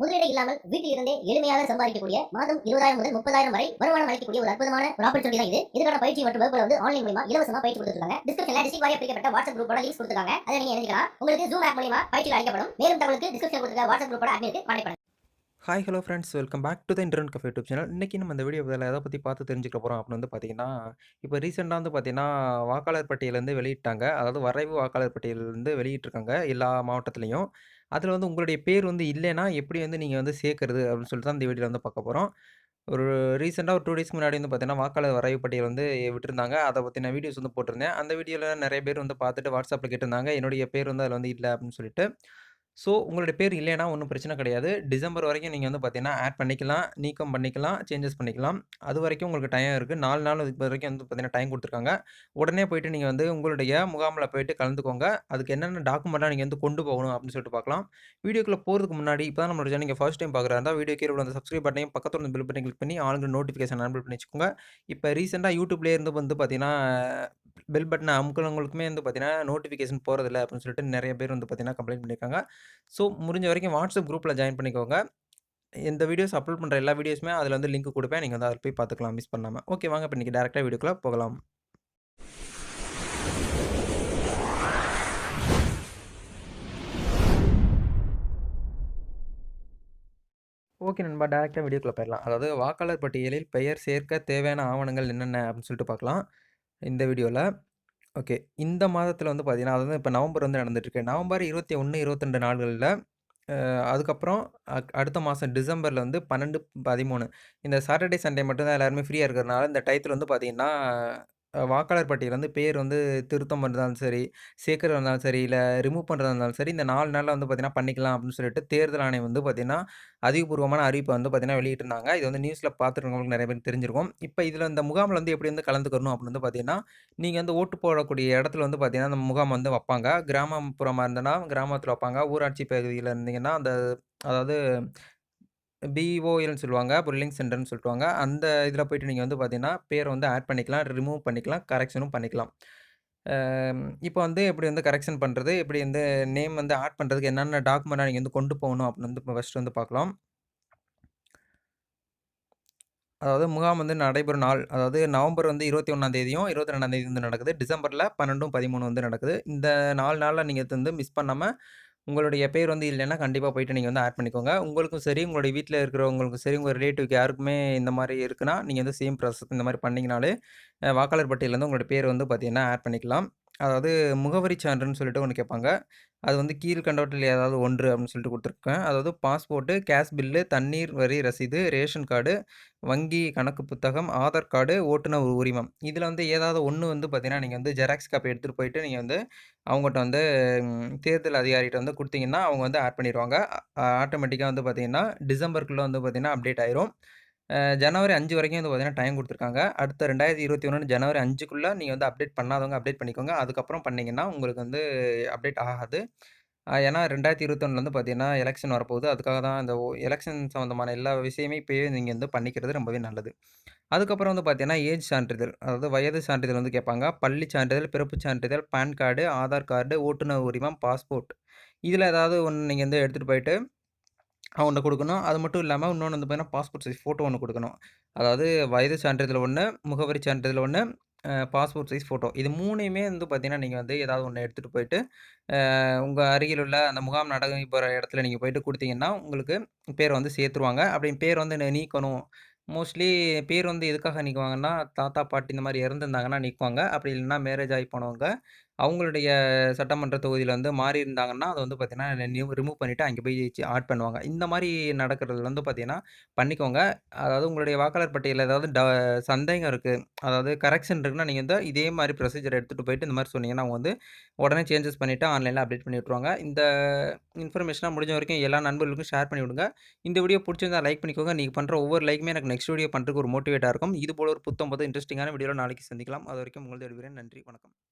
முதலீடு இல்லாமல் வீட்டில் இருந்தே எளிமையாக சம்பாதிக்கக்கூடிய மாதம் இருபதாயிரம் முதல் முப்பதாயிரம் வரை வருமானம் அளிக்கக்கூடிய ஒரு அற்புதமான ஒரு ஆப்பர்ச்சுனிட்டி தான் இது. இதுக்கான பயிற்சி மற்றும் வகுப்புல வந்து ஆன்லைன் மூலமா இலவசமா பயிற்சி கொடுத்துருக்காங்க. டிஸ்கிரிப்ஷன்ல டிஸ்ட்ரிக்ட் வாரியா பிரிக்கப்பட்ட வாட்ஸ்அப் குரூப்போட லிங்க் கொடுத்துருக்காங்க. அதை நீங்க எழுதிக்கலாம். உங்களுக்கு ஜூம் ஆப் மூலமா பயிற்சி அளிக்கப்படும். மேலும் தகவலுக்கு டிஸ்கிரிப்ஷன் கொடுத்துருக்க வாட்ஸ்அப் குரூப்போட அட்மினுக்கு contact hi hello friends welcome back to the internet cafe YouTube channel இன்றைக்கி நம்ம இந்த வீடியோ இதில் எதை பற்றி பார்த்து தெரிஞ்சுக்க போகிறோம் அப்படின்னு வந்து பார்த்தீங்கன்னா இப்போ ரீசெண்டாக வந்து பார்த்தீங்கன்னா வாக்காளர் பட்டியலேருந்து வெளியிட்டாங்க. அதாவது வரைவு வாக்காளர் பட்டியலேருந்து வெளியிட்டிருக்காங்க எல்லா மாவட்டத்துலேயும். அதில் வந்து உங்களுடைய பேர் வந்து இல்லைன்னா எப்படி வந்து நீங்கள் வந்து சேர்க்கறது அப்படின்னு சொல்லிட்டு தான் இந்த வீடியோவில் வந்து பார்க்க போகிறோம் ஒரு ரீசெண்டாக ஒரு டூ டேஸ்க்கு முன்னாடி வந்து பார்த்தீங்கன்னா வாக்காளர் வரைவு பட்டியல் வந்து விட்டுருந்தாங்க. அதை பற்றி நான் வீடியோஸ் வந்து போட்டிருந்தேன். அந்த வீடியோவில் நிறைய பேர் வந்து பார்த்துட்டு வாட்ஸ்அப்பில் கேட்டிருந்தாங்க. என்னுடைய பேர் வந்து அதில் வந்து இல்லை அப்படின்னு சொல்லிட்டு. ஸோ உங்களுடைய பேர் இல்லைன்னா ஒன்றும் பிரச்சனை கிடையாது. டிசம்பர் வரைக்கும் நீங்கள் வந்து பார்த்தீங்கன்னா ஆட் பண்ணிக்கலாம் நீக்கம் பண்ணிக்கலாம் சேஞ்சஸ் பண்ணிக்கலாம். அது வரைக்கும் உங்களுக்கு டைம் இருக்குது நாலு நாள் இதுக்கு வரைக்கும் வந்து பார்த்தீங்கன்னா டைம் கொடுத்துருக்காங்க. உடனே போயிட்டு நீங்கள் வந்து உங்களுடைய முகாமில் போயிட்டு கலந்துக்கோங்க. அதுக்கு என்னென்ன டாக்குமெண்ட்டாக நீங்கள் வந்து கொண்டு போகணும் அப்படின்னு சொல்லிட்டு பார்க்கலாம் வீடியோக்குள்ளே போகிறதுக்கு முன்னாடி இப்போ தான் நம்மளோட நீங்கள் ஃபஸ்ட் டைம் பார்க்குறா இருந்தால் வீடியோ கீழே வந்து சப்ஸ்கிரைப் பட்டனையும் பக்கத்தில் பில் பட்டன் கிளிக் பண்ணி ஆளுங்க நோட்டிஃபிகேஷன் அனுப்பி பண்ணி வச்சுக்கோங்க. இப்போ ரீசெண்டாக யூடியூப்லேயே இருந்து வந்து பார்த்தீங்கன்னா பெல் பட்டனை அமுக்கிறவங்களுக்குமே வந்து பார்த்தீங்கன்னா நோட்டிஃபிகேஷன் போகிறதில்ல அப்படின்னு சொல்லிட்டு நிறைய பேர் வந்து பார்த்தீங்கன்னா கம்ப்ளைண்ட் பண்ணியிருக்காங்க ஸோ முடிஞ்ச வரைக்கும் வாட்ஸ்அப் குரூப்பில் ஜாயின் பண்ணிக்கோங்க. இந்த வீடியோஸ் அப்லோட் பண்ணுற எல்லா வீடியோஸுமே அதில் வந்து லிங்க் கொடுப்பேன். நீங்கள் வந்து அதில் போய் பார்த்துக்கலாம் மிஸ் பண்ணாமல் ஓகே வாங்க இப்போ இன்றைக்கி டேரெக்டாக வீடியோக்குள்ளே போகலாம். ஓகே நண்பா டேரெக்டாக வீடியோக்குள்ளே போயிடலாம். அதாவது வாக்காளர் பட்டியலில் பெயர் சேர்க்க தேவையான ஆவணங்கள் என்னென்ன அப்படின்னு சொல்லிட்டு பார்க்கலாம். இந்த வீடியோவில் ஓகே. இந்த மாதத்தில் வந்து பார்த்தீங்கன்னா வந்து இப்போ நவம்பர் வந்து நடந்துட்டுருக்கு. நவம்பர் இருபத்தி ஒன்று இருபத்திரெண்டு நாள்களில் அதுக்கப்புறம் அக் அடுத்த மாதம் டிசம்பரில் வந்து பன்னெண்டு பதிமூணு. இந்த சாட்டர்டே சண்டே மட்டும்தான் எல்லாருமே ஃப்ரீயாக இருக்கிறதுனால இந்த டயத்தில் வந்து பார்த்தீங்கன்னா வாக்காளர் பட்டியலேருந்து பேர் வந்து திருத்தம் பண்ணுறதாலும் சரி சேர்க்கறதா இருந்தாலும் சரி இல்லை ரிமூவ் பண்ணுறதா இருந்தாலும் சரி இந்த நாலு நாளில் வந்து பார்த்திங்கன்னா பண்ணிக்கலாம் அப்படின்னு சொல்லிட்டு தேர்தல் ஆணையம் வந்து பார்த்தீங்கன்னா அதிகபூர்வமான அறிவிப்பை வந்து பார்த்தீங்கன்னா வெளியிட்டிருந்தாங்க. இது வந்து நியூஸில் பார்த்துருக்கவங்களுக்கு நிறைய பேர் தெரிஞ்சிருக்கும். இப்போ இதில் இந்த முகாமில் வந்து எப்படி வந்து கலந்துக்கணும் அப்படின்னு வந்து பார்த்திங்கன்னா நீங்கள் வந்து ஓட்டு போடக்கூடிய இடத்துல வந்து பார்த்திங்கன்னா அந்த முகாம் வந்து வைப்பாங்க. கிராமப்புறமாக இருந்தனா கிராமத்தில் வைப்பாங்க. ஊராட்சி பகுதியில் இருந்தீங்கன்னா அந்த அதாவது பிஓஎல்னு சொல்லுவாங்க. புல்லிங் சென்டர்னு சொல்லுவாங்க அந்த இதில் போயிட்டு நீங்கள் வந்து பார்த்தீங்கன்னா பேரை வந்து ஆட் பண்ணிக்கலாம். ரிமூவ் பண்ணிக்கலாம். கரெக்ஷனும் பண்ணிக்கலாம். இப்போ வந்து எப்படி வந்து கரெக்ஷன் பண்ணுறது எப்படி வந்து நேம் வந்து ஆட் பண்ணுறதுக்கு என்னென்ன டாக்குமெண்ட்டாக நீங்கள் வந்து கொண்டு போகணும்? அப்படின்னு வந்து ஃபஸ்ட்டு வந்து பார்க்கலாம் அதாவது முகாம் வந்து நடைபெறும் நாள். அதாவது நவம்பர் வந்து இருபத்தி ஒன்றாம் தேதியும் இருபத்தி ரெண்டாம் தேதி வந்து நடக்குது. டிசம்பரில் பன்னெண்டும் பதிமூணு வந்து நடக்குது. இந்த நாலு நாளில் நீங்கள் வந்து மிஸ் பண்ணாமல் உங்களுடைய பேர் வந்து இல்லைன்னா கண்டிப்பாக போயிட்டு நீங்கள் வந்து ஆட் பண்ணிக்கோங்க. உங்களுக்கும் சரி உங்களுடைய வீட்டில் இருக்கிறவங்களுக்கும் சரி உங்கள் ரிலேட்டிவ்க்கு யாருக்குமே இந்த மாதிரி இருக்குன்னா நீங்கள் வந்து சேம் ப்ராசஸ் இந்த மாதிரி பண்ணிங்கனாலே வாக்காளர் பட்டியலேருந்து உங்களுடைய பேர் வந்து பார்த்தீங்கன்னா ஆட் பண்ணிக்கலாம். அதாவது முகவரி சான்றுன்னு சொல்லிட்டு ஒன்று கேட்பாங்க அது வந்து கீழ்கண்டவற்றில் ஏதாவது ஒன்று அப்படின்னு சொல்லிட்டு கொடுத்துருக்கேன். அதாவது பாஸ்போர்ட்டு கேஸ் பில்லு தண்ணீர் வரி ரசீது ரேஷன் கார்டு வங்கி கணக்கு புத்தகம் ஆதார் கார்டு ஓட்டுநர் உரிமம். இதில் வந்து ஏதாவது ஒன்று வந்து பார்த்தீங்கன்னா நீங்கள் வந்து ஜெராக்ஸ் காப்பி எடுத்துகிட்டு போயிட்டு நீங்கள் வந்து அவங்ககிட்ட வந்து தேர்தல் அதிகாரிகிட்ட வந்து கொடுத்தீங்கன்னா அவங்க வந்து ஆட் பண்ணிடுவாங்க ஆட்டோமேட்டிக்காக வந்து பார்த்தீங்கன்னா டிசம்பருக்குள்ளே வந்து பார்த்தீங்கன்னா அப்டேட் ஆயிரும். ஜனவரி அஞ்சு வரைக்கும் வந்து பார்த்தீங்கன்னா டைம் கொடுத்துருக்காங்க. அடுத்த ரெண்டாயிரத்தி இருபத்தி ஒன்று ஜனவரி அஞ்சுக்குள்ளே நீங்கள் வந்து அப்டேட் பண்ணாதவங்க அப்டேட் பண்ணிக்கோங்க. அதுக்கப்புறம் பண்ணிங்கன்னா உங்களுக்கு வந்து அப்டேட் ஆகாது. ஏன்னா ரெண்டாயிரத்தி இருபத்தொன்னில் வந்து பார்த்தீங்கன்னா எலெக்ஷன் வரப்போகுது. அதுக்காக தான் இந்த எலெக்ஷன் சம்மந்தமான எல்லா விஷயமே இப்போயே நீங்கள் வந்து பண்ணிக்கிறது ரொம்பவே நல்லது. அதுக்கப்புறம் வந்து பார்த்தீங்கன்னா ஏஜ் சான்றிதழ். அதாவது வயது சான்றிதழ் வந்து கேட்பாங்க. பள்ளி சான்றிதழ் பிறப்பு சான்றிதழ் பேன் கார்டு ஆதார் கார்டு ஓட்டுநர் உரிமம் பாஸ்போர்ட் இதில் ஏதாவது ஒன்று நீங்கள் வந்து எடுத்துகிட்டு போயிட்டு ஒன்று கொடுக்கணும். அது மட்டும் இல்லாமல் இன்னொன்று வந்து பார்த்தீங்கன்னா பாஸ்போர்ட் சைஸ் ஃபோட்டோ ஒன்று கொடுக்கணும். அதாவது வயது சான்றிதழ் ஒன்று முகவரி சான்றிதழ் ஒன்று பாஸ்போர்ட் சைஸ் ஃபோட்டோ இது மூணையுமே வந்து பார்த்திங்கன்னா நீங்கள் வந்து ஏதாவது ஒன்று எடுத்துகிட்டு போயிட்டு உங்கள் அருகில் உள்ள அந்த முகாம் நடக்க போகிற இடத்துல நீங்கள் போயிட்டு கொடுத்தீங்கன்னா உங்களுக்கு பேரை வந்து சேர்த்துருவாங்க. அப்படி பேர் வந்து நீக்கணும். மோஸ்ட்லி பேர் வந்து எதுக்காக நிற்குவாங்கன்னா தாத்தா பாட்டி இந்த மாதிரி இறந்துருந்தாங்கன்னா நிற்குவாங்க அப்படி இல்லைன்னா மேரேஜ் ஆகி போனவங்க அவங்களுடைய சட்டமன்ற தொகுதியில் வந்து மாறி இருந்தாங்கன்னா அதை வந்து பார்த்தீங்கன்னா நியூ ரிமூவ் பண்ணிவிட்டு அங்கே போய் ஆட் பண்ணுவாங்க. இந்த மாதிரி நடக்கிறது வந்து பார்த்தீங்கன்னா பண்ணிக்கோங்க. அதாவது உங்களுடைய வாக்காளர் பட்டியலில் ஏதாவது ட சந்தேகம் இருக்குது அதாவது கரெக்ஷன் இருக்குன்னா நீங்கள் வந்து இதே மாதிரி ப்ரொசீஜர் எடுத்துகிட்டு போயிட்டு இந்த மாதிரி சொன்னீங்கன்னா அவங்க வந்து உடனே சேஞ்சஸ் பண்ணிவிட்டு ஆன்லைனில் அப்டேட் பண்ணி விட்ருவாங்க இந்த இன்ஃபர்மேஷனாக முடிஞ்ச வரைக்கும் எல்லா நண்பர்களுக்கும் ஷேர் பண்ணி விடுங்க. இந்த வீடியோ பிடிச்சிருந்தா லைக் பண்ணிக்கோங்க. நீங்கள் பண்ணுற ஒவ்வொரு லைக்குமே எனக்கு நெக்ஸ்ட் வீடியோ பண்ணுறதுக்கு ஒரு மோட்டிவேட்டாக இருக்கும். இது போல ஒரு புத்தம் போது இன்ட்ரெஸ்டிங்கான வீடியோவில் நாளைக்கு சந்திக்கலாம். அது வரைக்கும் உங்களது எடுக்கிறேன் நன்றி. வணக்கம்.